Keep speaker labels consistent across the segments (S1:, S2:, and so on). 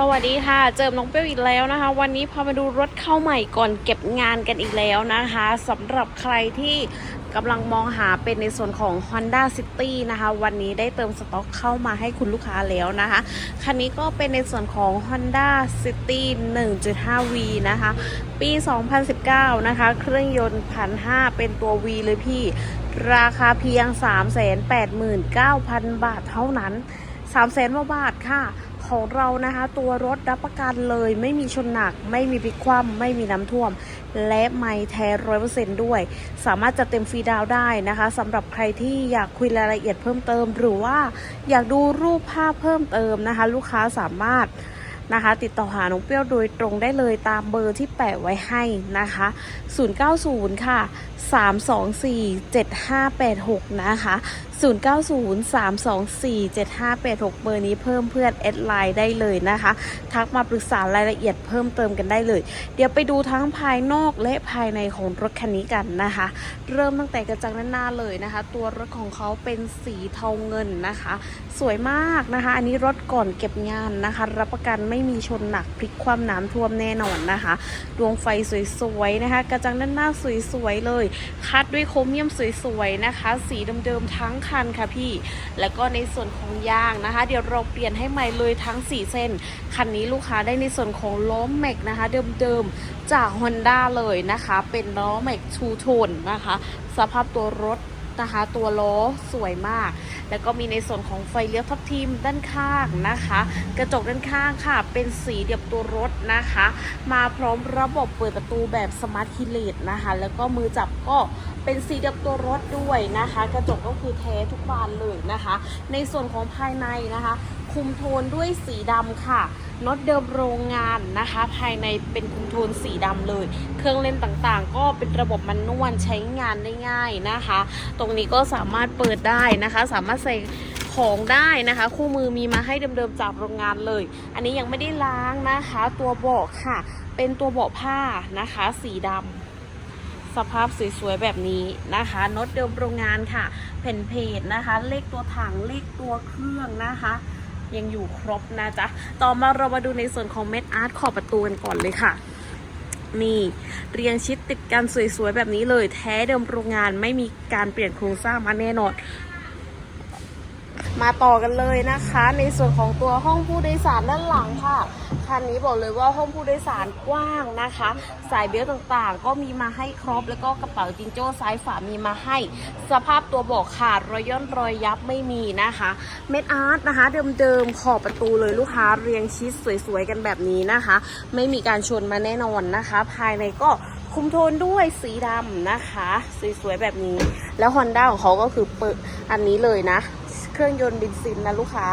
S1: สวัสดีค่ะ เจอน้องเปรี้ยวอีกแล้วนะคะ วันนี้พามาดูรถเข้าใหม่ก่อนเก็บงานกันอีกแล้วนะคะสำหรับใครที่กำลังมองหาเป็นในส่วนของ Honda City นะคะ วันนี้ได้เติมสต็อกเข้ามาให้คุณลูกค้าแล้วนะคะ คันนี้ก็เป็นในส่วนของ Honda City 1.5V นะคะ ปี 2019 นะคะ เครื่องยนต์พันห้าเป็นตัว V เลยพี่ ราคาเพียง 389,000 บาทเท่านั้น 300,000บาทค่ะ ของเรานะคะ ตัวรถรับประกันเลยไม่มีชนหนัก ไม่มีพลิกคว่ำไม่มีน้ำท่วม และไม่แท้ร้อยเปอร์เซ็นต์ด้วย สามารถจัดเต็มฟรีดาวได้นะคะสำหรับใครที่อยากคุยรายละเอียดเพิ่มเติม หรือว่าอยากดูรูปภาพเพิ่มเติมนะคะ ลูกค้าสามารถนะคะติดต่อหาน้องเปรี้ยวโดยตรงได้เลยตามเบอร์ที่แปะไว้ให้นะคะ 090 ค่ะ 3247586 นะคะ 0903247586 เบอร์นี้เพิ่มเพื่อนแอดไลน์ได้เลยนะคะ ทักมาปรึกษารายละเอียดเพิ่มเติมกันได้เลย เดี๋ยวไปดูทั้งภายนอกและภายในของรถคันนี้กันนะคะ เริ่มตั้งแต่กระจังด้านหน้าเลยนะคะ ตัวรถของเขาเป็นสีเทาเงินนะคะ สวยมากนะคะ อันนี้รถก่อนเก็บงานนะคะ รับประกันไม่มีชนหนักพลิกความน้ำท่วมแน่นอนนะคะ ดวงไฟสวยๆนะคะ กระจังด้านหน้าสวยๆเลยคัดด้วยโครเมียมสวยๆนะคะ สีเดิมๆทั้งคันค่ะพี่ แล้วก็ในส่วนของยางนะคะ เดี๋ยวเราเปลี่ยนให้ใหม่เลยทั้ง 4 เส้น คันนี้ลูกค้าได้ในส่วนของล้อแม็กนะคะ เดิมๆจาก Honda เลยนะคะ เป็นล้อแม็กทูโทนนะคะ สภาพตัวรถ นะคะ ตัวล้อสวยมาก แล้วก็มีในส่วนของไฟเลี้ยวทับทิมด้านข้างนะคะ กระจกด้านข้างค่ะ เป็นสีเดียบตัวรถนะคะ มาพร้อมระบบเปิดประตูแบบสมาร์ทคีเลสนะคะ แล้วก็มือจับก็เป็นสีเดียบตัวรถด้วยนะคะ กระจกก็คือแท้ทุกบานเลยนะคะ ในส่วนของภายในนะคะ คุมโทนด้วยสีดำค่ะน็อตเดิมโรงงานนะคะ ภายในเป็นคุมโทนสีดำเลย เครื่องเล่นต่างๆ ก็เป็นระบบมันนวลใช้งานได้ง่ายนะคะ ตรงนี้ก็สามารถเปิดได้นะคะ สามารถใส่ของได้นะคะ คู่มือมีมาให้เดิมๆจากโรงงานเลย อันนี้ยังไม่ได้ล้างนะคะ ตัวเบาะค่ะ เป็นตัวเบาะผ้านะคะ สีดำสภาพสวยๆแบบนี้นะคะน็อตเดิมโรงงานค่ะแผ่นเพจนะคะ เลขตัวถังเลขตัวเครื่องนะคะ ยังอยู่ครบนะจ๊ะ ต่อมาเรามาดูในส่วนของเม็ดอาร์ตขอบประตูกันก่อนเลยค่ะ นี่เรียงชิดติดกันสวยๆแบบนี้เลย แท้เดิมโรงงานไม่มีการเปลี่ยนโครงสร้างมาแน่นอน มาต่อกันเลยนะคะ ในส่วนของตัวห้องผู้โดยสารด้านหลังค่ะคันนี้บอกเลยว่าห้องผู้โดยสารกว้างนะคะ สายเบลต์ต่างๆ ก็มีมาให้ครบ แล้วก็กระเป๋าจิงโจ้ซ้ายฝามีมาให้ สภาพตัวเบอกขาดรอยย่นรอยยับไม่มีนะคะ เม็ดอาร์ตนะคะ เดิมๆขอบประตูเลยลูกค้าเรียงชิดสวยๆกันแบบนี้นะคะ ไม่มีการชนมาแน่นอนนะคะ ภายในก็ คุมโทนด้วยสีดำนะคะ สวยๆแบบนี้ แล้ว Honda ของเขาก็คือเปิดอันนี้เลยนะ เครื่องยนต์เบนซินนะลูกค้า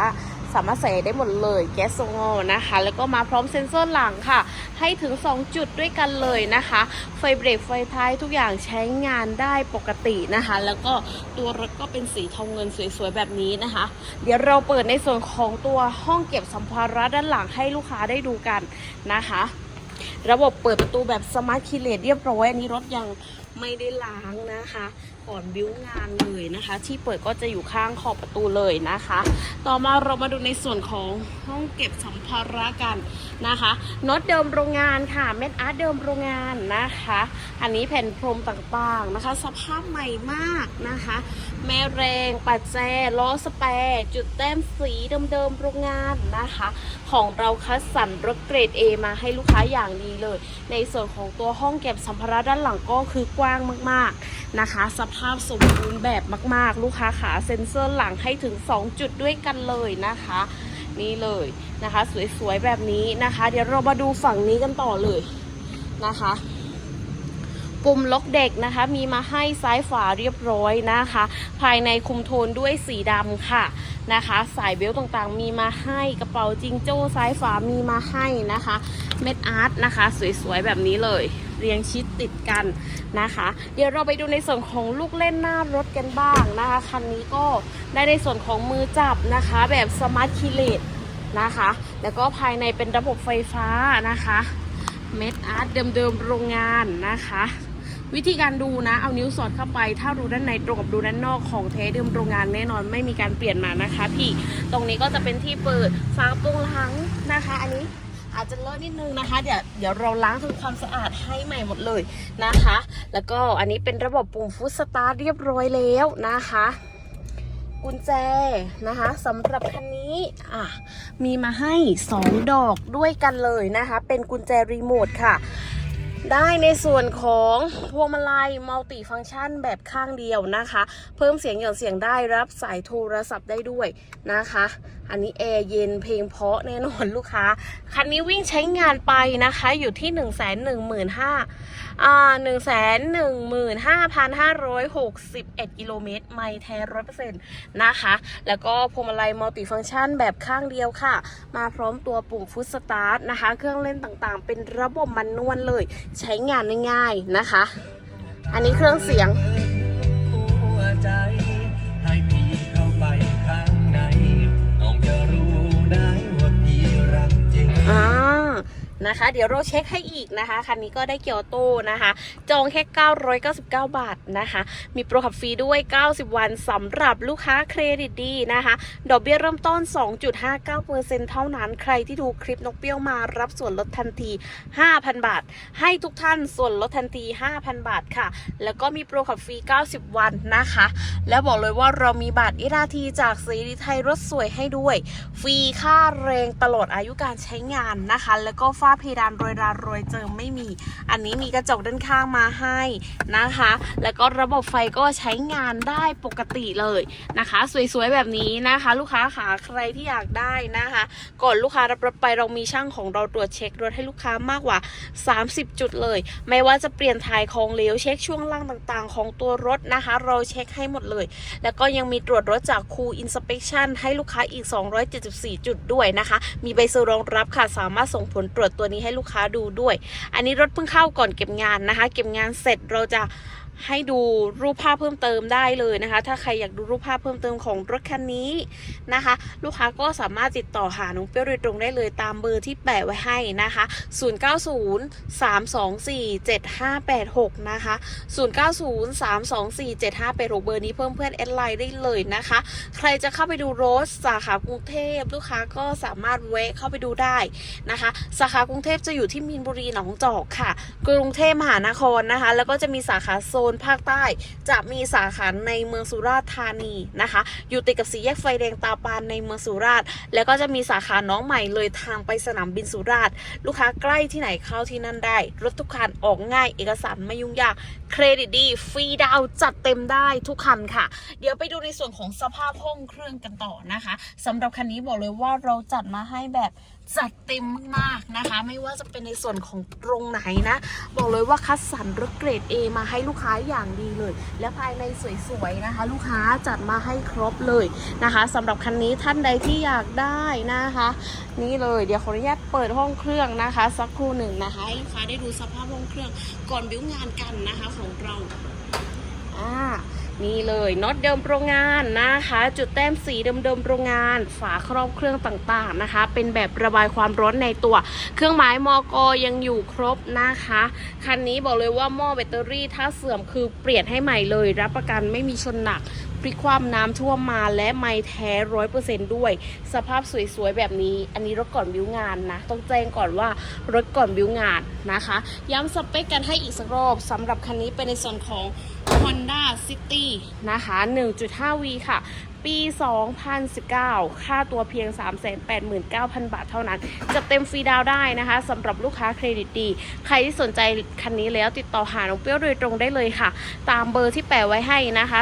S1: สามารถใส่ได้หมดเลยแก๊สโซงนะคะ แล้วก็มาพร้อมเซ็นเซอร์หลังค่ะ ให้ถึง 2 จุดด้วยกันเลยนะคะ ไฟเบรกไฟท้ายทุกอย่างใช้งานได้ปกตินะคะ แล้วก็ตัวรถก็เป็นสีทองเงินสวยๆแบบนี้นะคะ เดี๋ยวเราเปิดในส่วนของตัวห้องเก็บสัมภาระด้านหลังให้ลูกค้าได้ดูกันนะคะ ระบบเปิดประตูแบบสมาร์ทคีเลสเรียบร้อย อันนี้รถยังไม่ได้ล้างนะคะ ก่อนบิ้วงานเลยนะคะ ที่เปิดก็จะอยู่ข้างขอบประตูเลยนะคะ ต่อมาเรามาดูในส่วนของห้องเก็บสัมภาระกันนะคะน็อตเดิมโรงงานค่ะเม็ดอาร์ตเดิมโรงงานนะคะ อันนี้แผ่นพรมต่างๆนะคะ สภาพใหม่มากนะคะ แม่แรงปัดแจล้อสแปรจุดแต้มสีเดิมๆโรงงานนะคะ ของเราคัดสรรรถเกรด A มาให้ลูกค้าอย่างดีเลย ในส่วนของตัวห้องเก็บสัมภาระด้านหลังก็คือกว้างมาก ๆนะคะสภภาพสมบูรณ์แบบมาก ๆ ลูกค้าขาเซ็นเซอร์หลังให้ถึง 2 จุดด้วยกันเลยนะคะ นี่เลยนะคะ สวย ๆ แบบนี้นะคะ เดี๋ยวเรามาดูฝั่งนี้กันต่อเลยนะคะปุ่มล็อกเด็กนะคะ มีมาให้ซ้ายฝาเรียบร้อยนะคะ ภายในคุมโทนด้วยสีดำค่ะนะคะ สายเบลต์ต่างๆ มีมาให้กระเป๋าจิงโจ้ซ้ายฝามีมาให้นะคะ เม็ดอาร์ตนะคะ สวยๆ แบบนี้เลย เรียงชิดติดกันนะคะ เดี๋ยวเราไปดูในส่วนของลูกเล่นหน้ารถกันบ้างนะคะคันนี้ก็ได้ในส่วนของมือจับนะคะ แบบสมาร์ทคีเลสนะคะ แล้วก็ภายในเป็นระบบไฟฟ้านะคะเม็ดอาร์ตเดิมๆโรงงานนะคะ วิธีการดูนะ เอานิ้วสอดเข้าไป ถ้ารูด้านในตรงกับรูด้านนอกของเทเดิมโรงงานแน่นอนไม่มีการเปลี่ยนมานะคะ พี่ตรงนี้ก็จะเป็นที่เปิดฝากระโปรงหลังนะคะ อันนี้ อาจจะเลอะนิดนึงนะคะ เดี๋ยวเดี๋ยวเราล้างทำความสะอาดให้ใหม่หมดเลยนะคะ แล้วก็อันนี้เป็นระบบปุ่มฟุตสตาร์ทเรียบร้อยแล้วนะคะกุญแจนะคะสำหรับคันนี้อะมีมาให้ 2 ดอกด้วยกันเลยนะคะ เป็นกุญแจรีโมทค่ะ ได้ในส่วนของพวงมาลัยมัลติฟังก์ชันแบบข้างเดียวนะคะ เพิ่มเสียงหย่อนเสียงได้รับสายโทรศัพท์ได้ด้วยนะคะ อันนี้แอร์เย็นเพลงเพาะแน่นอนลูกค้า คันนี้วิ่งใช้งานไปนะคะ อยู่ที่ 1 1 5 0 0 0อ่า1 1 5 5 6 1 กิโลเมตร ไม่แท้ร้อยเปอร์เซ็นต์นะคะ แล้วก็พวงมาลัยมัลติฟังก์ชันแบบข้างเดียวค่ะ มาพร้อมตัวปุ่มฟุตสตาร์ทนะคะ เครื่องเล่นต่างๆ เป็นระบบมันนวลเลยใช้งานง่ายๆนะคะ อันนี้เครื่องเสียง
S2: หัวใจให้พี่เข้าไปข้างในน้องจะรู้ได้ว่าพี่รักจริง
S1: อ่า นะคะ เดี๋ยวเราเช็คให้อีกนะคะ คันนี้ก็ได้เกียวโตนะคะ จองแค่ 999 บาทนะคะ มีโปรขับฟรีด้วย 90 วันสำหรับลูกค้าเครดิตดีนะคะ ดอกเบี้ยเริ่มต้น 2.59%เท่านั้น ใครที่ดูคลิปนกเปี้ยวมารับส่วนลดทันที 5,000 บาท ให้ทุกท่านส่วนลดทันที 5,000 บาทค่ะ แล้วก็มีโปรขับฟรี 90 วันนะคะ แล้วบอกเลยว่าเรามีบัตรอิราทีจากซีรีไทยรถสวยให้ด้วย ฟรีค่าแรงตลอดอายุการใช้งานนะคะ แล้วก็ฝ้าเพดานโรยรารอยเจิมไม่มี อันนี้มีกระจกด้านข้างมาให้นะคะ แล้วก็ระบบไฟก็ใช้งานได้ปกติเลยนะคะ สวยๆแบบนี้นะคะ ลูกค้าขาใครที่อยากได้นะคะก่อนลูกค้ารับรถไปเรามีช่างของเราตรวจเช็ครถให้ลูกค้ามากกว่า 30 จุดเลย ไม่ว่าจะเปลี่ยนถ่ายของเหลวเช็คช่วงล่างต่างๆ ของตัวรถนะคะ เราเช็คให้หมดเลย แล้วก็ยังมีตรวจรถจากคูอินสเป t ชันให้ลูกค้าอีก 274 จุดด้วยนะคะ มีใบเซอร์รองรับค่ะสามารถส่งผลตรวจตัวัวนี้ให้ลูกค้าดูด้วย อันนี้รถเพิ่งเข้าก่อนเก็บงานนะคะ เก็บงานเสร็จเราจะ ให้ดูรูปภาพเพิ่มเติมได้เลยนะคะ ถ้าใครอยากดูรูปภาพเพิ่มเติมของรถคันนี้นะคะ ลูกค้าก็สามารถติดต่อหาน้องเปรี้ยวโดยตรงได้เลยตามเบอร์ที่แปะไว้ให้นะคะ 0903247586 นะคะ 0903247586 เบอร์นี้เพิ่มเพื่อนแอดไลน์ได้เลยนะคะ ใครจะเข้าไปดูรถสาขากรุงเทพลูกค้าก็สามารถแวะเข้าไปดูได้นะคะ สาขากรุงเทพจะอยู่ที่มีนบุรีหนองจอกค่ะ กรุงเทพมหานครนะคะ แล้วก็จะมีสาขาโซนภาคใต้ จะมีสาขาในเมืองสุราษฎร์ธานีนะคะ อยู่ติดกับสี่แยกไฟแดงตาปานในเมืองสุราษฎร์แล้วก็จะมีสาขาน้องใหม่เลยทางไปสนามบินสุราษฎร์ลูกค้าใกล้ที่ไหนเข้าที่นั่นได้ รถทุกคันออกง่ายเอกสารไม่ยุ่งยาก เครดิตดีฟรีดาวจัดเต็มได้ทุกคันค่ะ เดี๋ยวไปดูในส่วนของสภาพห้องเครื่องกันต่อนะคะสำหรับคันนี้บอกเลยว่าเราจัดมาให้แบบจัดเต็มมากๆนะคะ ไม่ว่าจะเป็นในส่วนของตรงไหนนะ บอกเลยว่าคัดสรรรถเกรด A มาให้ลูกค้าอย่างดีเลย และภายในสวยๆนะคะ ลูกค้าจัดมาให้ครบเลยนะคะสำหรับคันนี้ท่านใดที่อยากได้นะคะ นี่เลยเดี๋ยวขออนุญาตเปิดห้องเครื่องนะคะ สักครู่หนึ่งนะคะให้ลูกค้าได้ดูสภาพห้องเครื่องก่อนบิ้วงานกันนะคะของเราอ่านี่เลยน็อตเดิมโรงงานนะคะ จุดแต้มสีเดิมๆโรงงาน ฝาครอบเครื่องต่างๆนะคะ เป็นแบบระบายความร้อนในตัว เครื่องหมายมอกยังอยู่ครบนะคะ คันนี้บอกเลยว่าหม้อแบตเตอรี่ถ้าเสื่อมคือเปลี่ยนให้ใหม่เลย รับประกันไม่มีชนหนัก พลิกความน้ำท่วมมาและไม่แท้ร้อยเปอร์เซนด้วย สภาพสวยๆแบบนี้ อันนี้รถก่อนบิวงานนะ ต้องแจ้งก่อนว่ารถก่อนบิวงานนะคะ ย้ำสเปคกันให้อีกสักรอบสำหรับคันนี้เป็นในส่วนของ Honda City นะคะ 1.5V ค่ะ ปี 2019 ค่าตัวเพียง 389,000 บาทเท่านั้น จะเต็มฟรีดาวได้นะคะสำหรับลูกค้าเครดิตดี ใครที่สนใจคันนี้แล้วติดต่อหาน้องเปรี้ยวโดยตรงได้เลยค่ะ ตามเบอร์ที่แปะไว้ให้นะคะ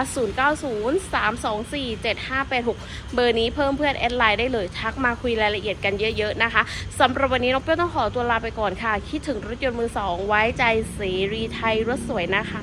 S1: 0903247586 เบอร์นี้เพิ่มเพื่อนแอดไลน์ได้เลยทักมาคุยรายละเอียดกันเยอะๆนะคะสำหรับวันนี้น้องเปรี้ยวต้องขอตัวลาไปก่อนค่ะ คิดถึงรถยนต์มือสองไว้ใจเสรีไทยรถสวยนะคะ